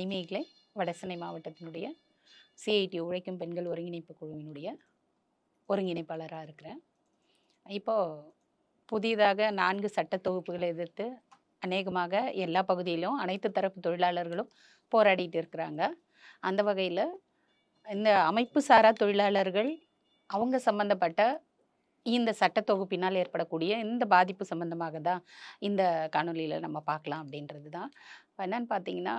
மணிமேகலை வடசென்னை மாவட்டத்தினுடைய சிஐடி உழைக்கும் பெண்கள் ஒருங்கிணைப்பு குழுவினுடைய ஒருங்கிணைப்பாளராக இருக்கிறேன். இப்போது புதிதாக நான்கு சட்ட தொகுப்புகளை எதிர்த்து அநேகமாக எல்லா பகுதியிலும் அனைத்து தரப்பு தொழிலாளர்களும் போராடிட்டு இருக்கிறாங்க. அந்த வகையில் இந்த அமைப்பு சாரா தொழிலாளர்கள் அவங்க சம்பந்தப்பட்ட இந்த சட்ட தொகுப்பினால் ஏற்படக்கூடிய இந்த பாதிப்பு சம்பந்தமாக தான் இந்த காணொலியில் நம்ம பார்க்கலாம் அப்படின்றது தான் என்னன்னு பார்த்தீங்கன்னா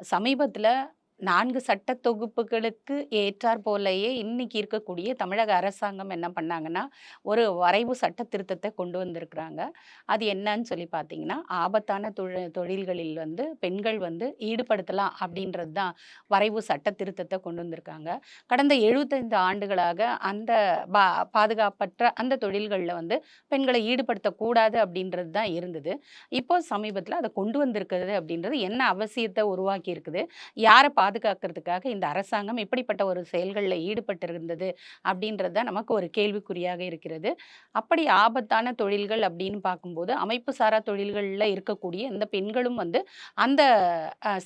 சமீபத்தில் நான்கு சட்ட தொகுப்புகளுக்கு ஏற்றாற் போலயே இன்னைக்கு இருக்கக்கூடிய தமிழக அரசாங்கம் என்ன பண்ணாங்கன்னா ஒரு வரைவு சட்ட திருத்தத்தை கொண்டு வந்திருக்கிறாங்க. அது என்னன்னு சொல்லி பார்த்தீங்கன்னா ஆபத்தான தொழில் தொழில்களில் வந்து பெண்கள் வந்து ஈடுபடுத்தலாம் அப்படின்றது தான் வரைவு சட்ட திருத்தத்தை கொண்டு வந்திருக்காங்க. கடந்த எழுபத்தைந்து ஆண்டுகளாக அந்த பா பாதுகாப்பற்ற அந்த தொழில்களில் வந்து பெண்களை ஈடுபடுத்தக்கூடாது அப்படின்றது தான் இருந்தது. இப்போ சமீபத்தில் அதை கொண்டு வந்திருக்கிறது அப்படின்றது என்ன அவசியத்தை உருவாக்கி இருக்குது யாரை பாதுகாக்கிறதுக்காக இந்த அரசாங்கம் இப்படிப்பட்ட ஒரு செயல்களில் ஈடுபட்டிருந்தது அப்படின்றது தான் நமக்கு ஒரு கேள்விக்குறியாக இருக்கிறது. அப்படி ஆபத்தான தொழில்கள் அப்படின்னு பார்க்கும்போது அமைப்பு சாரா தொழில்களில் இருக்கக்கூடிய இந்த பெண்களும் வந்து அந்த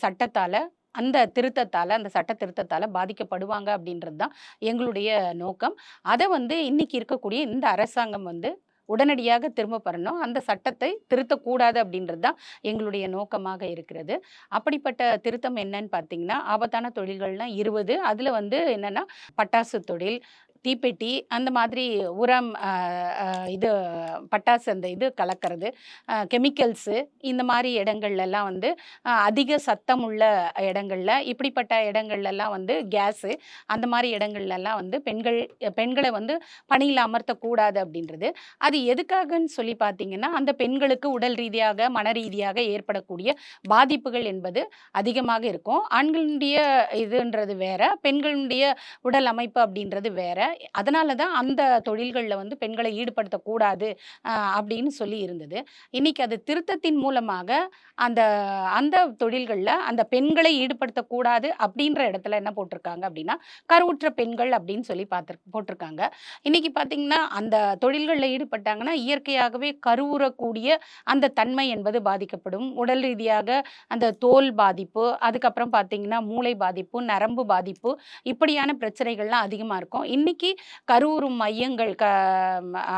சட்டத்தால் அந்த திருத்தத்தால் அந்த சட்ட திருத்தத்தால் பாதிக்கப்படுவாங்க அப்படின்றது தான் எங்களுடைய நோக்கம். அதை வந்து இன்றைக்கி இருக்கக்கூடிய இந்த அரசாங்கம் வந்து உடனடியாக திரும்ப பெறணும். அந்த சட்டத்தை திருத்தக்கூடாது அப்படின்றது தான் எங்களுடைய நோக்கமாக இருக்கிறது. அப்படிப்பட்ட திருத்தம் என்னன்னு பார்த்தீங்கன்னா ஆபத்தான தொழில்கள்லாம் இருபது. அதில் வந்து என்னென்னா பட்டாசு தொழில் தீப்பெட்டி அந்த மாதிரி உரம் இது பட்டாசு அந்த இது கலக்கிறது கெமிக்கல்ஸு இந்த மாதிரி இடங்கள்லாம் வந்து அதிக சத்தம் உள்ள இடங்களில் இப்படிப்பட்ட இடங்கள்லாம் வந்து கேஸு அந்த மாதிரி இடங்கள்லாம் வந்து பெண்கள் பெண்களை வந்து பணியில் அமர்த்தக்கூடாது அப்படின்றது. அது எதுக்காகன்னு சொல்லி பார்த்தீங்கன்னா அந்த பெண்களுக்கு உடல் ரீதியாக மன ரீதியாக ஏற்படக்கூடிய பாதிப்புகள் என்பது அதிகமாக இருக்கும். ஆண்களுடைய இதுன்றது வேற பெண்களுடைய உடல் அமைப்பு அப்படின்றது வேற. அதனால தான் அந்த தொழில்களில் வந்து பெண்களை ஈடுபடுத்தக்கூடாது அப்படின்னு சொல்லி இருந்தது. இன்னைக்கு அது திருத்தத்தின் மூலமாக அந்த அந்த தொழில்களில் அந்த பெண்களை ஈடுபடுத்தக்கூடாது அப்படின்ற இடத்துல என்ன போட்டிருக்காங்க அப்படின்னா கருவுற்ற பெண்கள் அப்படின்னு சொல்லி பார்த்து போட்டிருக்காங்க. இன்னைக்கு பார்த்தீங்கன்னா அந்த தொழில்களில் ஈடுபட்டாங்கன்னா இயற்கையாகவே கருவுறக்கூடிய அந்த தன்மை என்பது பாதிக்கப்படும். உடல் ரீதியாக அந்த தோல் பாதிப்பு அதுக்கப்புறம் பார்த்தீங்கன்னா மூளை பாதிப்பு நரம்பு பாதிப்பு இப்படியான பிரச்சனைகள்லாம் அதிகமாக இருக்கும். இன்னைக்கு கருவுறும் மையங்கள் க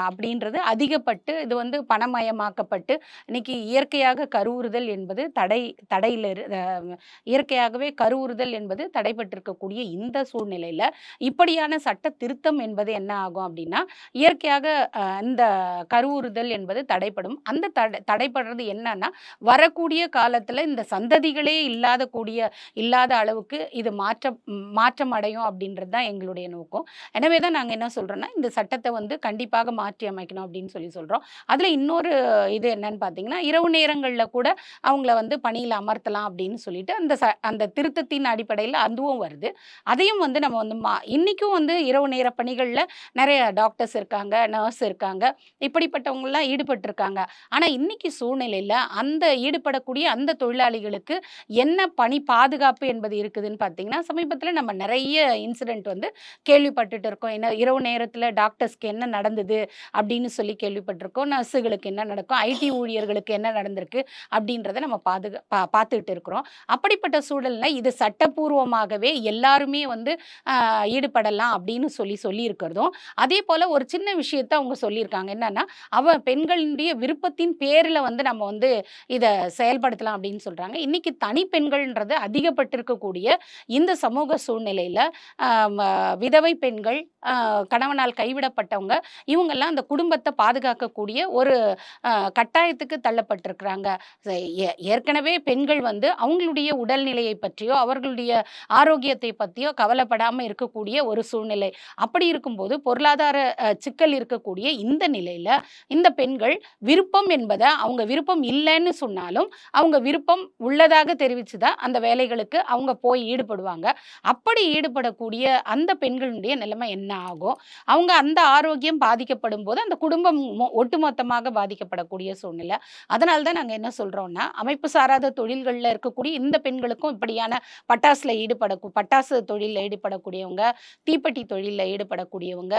அப்படின்றது அதிகப்பட்டு இது வந்து பணமயமாக்கப்பட்டு இன்னைக்கு இயற்கையாக கருவுறுதல் என்பது தடை தடையில் இயற்கையாகவே கருவுறுதல் என்பது தடைப்பட்டிருக்கக்கூடிய இந்த சூழ்நிலையில் இப்படியான சட்ட திருத்தம் என்பது என்ன ஆகும் அப்படின்னா இயற்கையாக இந்த கருவுறுதல் என்பது தடைப்படும். அந்த தடை தடைப்படுறது என்னன்னா வரக்கூடிய காலத்தில் இந்த சந்ததிகளே இல்லாத கூடிய இல்லாத அளவுக்கு இது மாற்றம் மாற்றம் அடையும் அப்படின்றது தான் எங்களுடைய நோக்கம். எனவே தான் நாங்கள் என்ன சொல்கிறோன்னா இந்த சட்டத்தை வந்து கண்டிப்பாக மாற்றி அமைக்கணும் அப்படின்னு சொல்லி சொல்கிறோம் அதில் இன்னொரு இது என்னன்னு பார்த்தீங்கன்னா இரவு நேரங்களில் கூட அவங்கள வந்து பணியில் அமர்த்தலாம் அப்படின்னு சொல்லிட்டு அந்த ச அந்த திருத்தத்தின் அடிப்படையில் அதுவும் வருது. அதையும் வந்து நம்ம வந்து மா இன்றைக்கும் வந்து இரவு நேர பணிகளில் நிறைய டாக்டர்ஸ் இருக்காங்க நர்ஸ் இருக்காங்க இப்படிப்பட்டவங்களாம் ஈடுபட்டிருக்காங்க. ஆனால் இன்னைக்கு சூழ்நிலையில் அந்த ஈடுபடக்கூடிய அந்த தொழிலாளிகளுக்கு என்ன பணி பாதுகாப்பு என்பது இருக்குதுன்னு பார்த்தீங்கன்னா சமீபத்தில் நம்ம நிறைய இன்சிடென்ட் வந்து கேள்விப்பட்டுட்டு இருக்கோம். என்ன இரவு நேரத்தில் டாக்டர்ஸ்க்கு என்ன நடந்தது அப்படின்னு சொல்லி கேள்விப்பட்டிருக்கோம். நர்ஸுகளுக்கு என்ன நடக்கும்? ஐடி ஊழியர்களுக்கு என்ன நடந்திருக்கு அப்படின்றத நம்ம பாதுகா பா பார்த்துக்கிட்டு இருக்கிறோம். அப்படிப்பட்ட சூழலில் இது சட்டப்பூர்வமாகவே எல்லாருமே வந்து ஈடுபடலாம் அப்படின்னு சொல்லி சொல்லியிருக்கிறதும். அதே போல் ஒரு சின்ன விஷயத்த அவங்க சொல்லியிருக்காங்க. என்னன்னா அவ பெண்களுடைய விருப்பத்தின் பேரில் வந்து நம்ம வந்து இதை செயல்படுத்தலாம் அப்படின்னு சொல்கிறாங்க இன்றைக்கி தனி பெண்கள்ன்றது அதிகப்பட்டிருக்கக்கூடிய இந்த சமூக சூழ்நிலையில் விதவை பெண்கள் கணவனால் கைவிடப்பட்டவங்க இவங்கெல்லாம் அந்த குடும்பத்தை பாதுகாக்கக்கூடிய ஒரு கட்டாயத்துக்கு தள்ளப்பட்டிருக்கிறாங்க. ஏ- ஏற்கனவே பெண்கள் வந்து அவங்களுடைய உடல்நிலையை பற்றியோ அவர்களுடைய ஆரோக்கியத்தை பற்றியோ கவலைப்படாமல் இருக்கக்கூடிய ஒரு சூழ்நிலை. அப்படி இருக்கும்போது பொருளாதார சிக்கல் இருக்கக்கூடிய இந்த நிலையில் இந்த பெண்கள் விருப்பம் என்பதை அவங்க விருப்பம் இல்லைன்னு சொன்னாலும் அவங்க விருப்பம் உள்ளதாக தெரிவித்து தான் அந்த வேலைகளுக்கு அவங்க போய் ஈடுபடுவாங்க. அப்படி ஈடுபடக்கூடிய அந்த பெண்களுடைய நிலைமை என்ன ஆகும்? அவங்க அந்த ஆரோக்கியம் பாதிக்கப்படும் போது அந்த குடும்பம் மொ- ஒட்டுமொத்தமாக பாதிக்கப்படக்கூடிய சூழ்நிலை. அதனால தான் நாங்கள் என்ன சொல்கிறோம்னா அமைப்பு சாராத தொழில்களில் இருக்கக்கூடிய இந்த பெண்களுக்கும் இப்படியான பட்டாசுல ஈடுபட பட்டாசு தொழிலில் ஈடுபடக்கூடியவங்க தீப்பெட்டி தொழிலில் ஈடுபடக்கூடியவங்க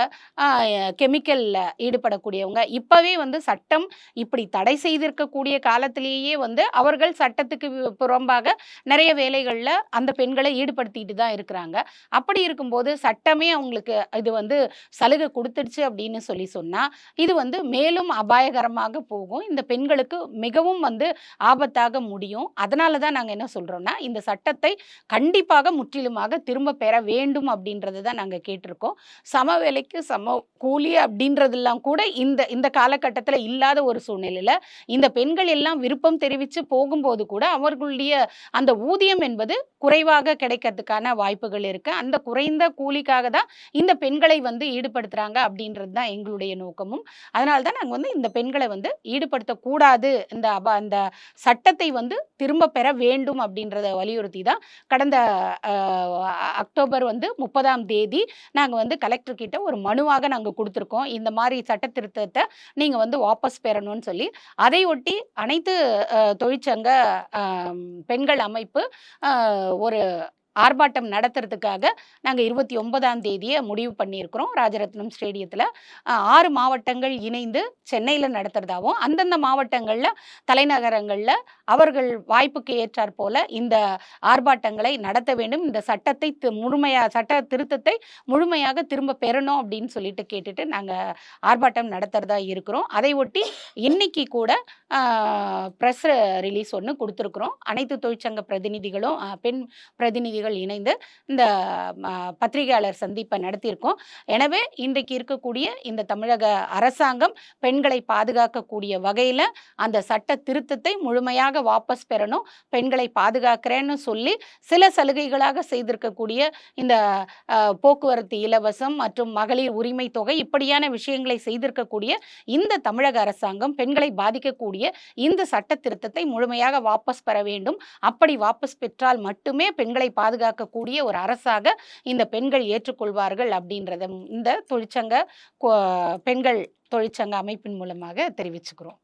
கெமிக்கலில் ஈடுபடக்கூடியவங்க இப்போவே வந்து சட்டம் இப்படி தடை செய்திருக்கக்கூடிய காலத்திலேயே வந்து அவர்கள் சட்டத்துக்கு புறம்பாக நிறைய வேலைகளில் அந்த பெண்களை ஈடுபடுத்திட்டு தான் இருக்கிறாங்க. அப்படி இருக்கும்போது சட்டமே அவங்களுக்கு இது வந்து சலுகை கொடுத்துடுச்சு அப்படின்னு சொல்லி சொன்னால் இது வந்து மேலும் அபாயகரமாக போகும். இந்த பெண்களுக்கு மிகவும் வந்து ஆபத்தாக முடியும். அதனால தான் நாங்கள் என்ன சொல்கிறோம்னா இந்த சட்டத்தை கண்டிப்பாக முற்றிலுமாக திரும்ப பெற வேண்டும் அப்படின்றது தான் நாங்கள் கேட்டிருக்கோம். சம வேலைக்கு சம கூலி அப்படின்றதெல்லாம் கூட இந்த இந்த காலகட்டத்தில் இல்லாத ஒரு சூழ்நிலையில் இந்த பெண்கள் எல்லாம் விருப்பம் தெரிவித்து போகும்போது கூட அவர்களுடைய அந்த ஊதியம் என்பது குறைவாக கிடைக்கிறதுக்கான வாய்ப்புகள் இருக்குது அந்த குறைந்த கூலிக்காக தான் இந்த பெண்களை வந்து ஈடுபடுத்துகிறாங்க அப்படின்றது தான் எங்களுடைய நோக்கமும். அதனால தான் நாங்கள் வந்து இந்த பெண்களை வந்து ஈடுபடுத்தக்கூடாது. இந்த அப அந்த சட்டத்தை வந்து திரும்ப பெற வேண்டும் அப்படின்றத வலியுறுத்தி தான் கடந்த அக்டோபர் வந்து முப்பதாம் தேதி நாங்கள் வந்து கலெக்டர் கிட்ட ஒரு மனுவாக நாங்கள் கொடுத்துருக்கோம். இந்த மாதிரி சட்ட திருத்தத்தை நீங்கள் வந்து வாபஸ் பெறணும்னு சொல்லி. அதை ஒட்டி அனைத்து தொழிற்சங்க பெண்கள் அமைப்பு ஒரு ஆர்ப்பாட்டம் நடத்துறதுக்காக நாங்கள் இருபத்தி ஒன்பதாம் தேதியை முடிவு பண்ணியிருக்கிறோம். ராஜரத்னம் ஸ்டேடியத்தில் ஆறு மாவட்டங்கள் இணைந்து சென்னையில் நடத்துறதாகவும் அந்தந்த மாவட்டங்களில் தலைநகரங்களில் அவர்கள் வாய்ப்புக்கு ஏற்றாற் போல இந்த ஆர்ப்பாட்டங்களை நடத்த வேண்டும். இந்த சட்டத்தை முழுமையாக சட்ட திருத்தத்தை முழுமையாக திரும்ப பெறணும் அப்படின்னு சொல்லிட்டு கேட்டுட்டு நாங்கள் ஆர்ப்பாட்டம் நடத்துறதா இருக்கிறோம். அதை ஒட்டி இன்னைக்கு கூட ப்ரெஸ் ரிலீஸ் ஒன்று கொடுத்துருக்குறோம். அனைத்து தொழிற்சங்க பிரதிநிதிகளும் பெண் பிரதிநிதி பிரதிநிதிகள் இணைந்து இந்த பத்திரிகையாளர் சந்திப்பை நடத்தியிருக்கோம். எனவே இன்றைக்கு இருக்கக்கூடிய இந்த தமிழக அரசாங்கம் பெண்களை பாதுகாக்கக்கூடிய வகையில் அந்த சட்ட திருத்தத்தை முழுமையாக வாபஸ் பெறணும் பெண்களை பாதுகாக்கிறேன்னு சொல்லி சில சலுகைகளாக செய்திருக்கக்கூடிய இந்த போக்குவரத்து இலவசம் மற்றும் மகளிர் உரிமை தொகை இப்படியான விஷயங்களை செய்திருக்கக்கூடிய இந்த தமிழக அரசாங்கம் பெண்களை பாதிக்கக்கூடிய இந்த சட்ட திருத்தத்தை முழுமையாக வாபஸ் பெற வேண்டும். அப்படி வாபஸ் பெற்றால் மட்டுமே பெண்களை பாதுகாக்கக்கூடிய ஒரு அரசாக இந்த பெண்கள் ஏற்றுக்கொள்வார்கள் அப்படின்றத இந்த தொழிற்சங்க பெண்கள் தொழிற்சங்க அமைப்பின் மூலமாக தெரிவிச்சுக்கிறோம்.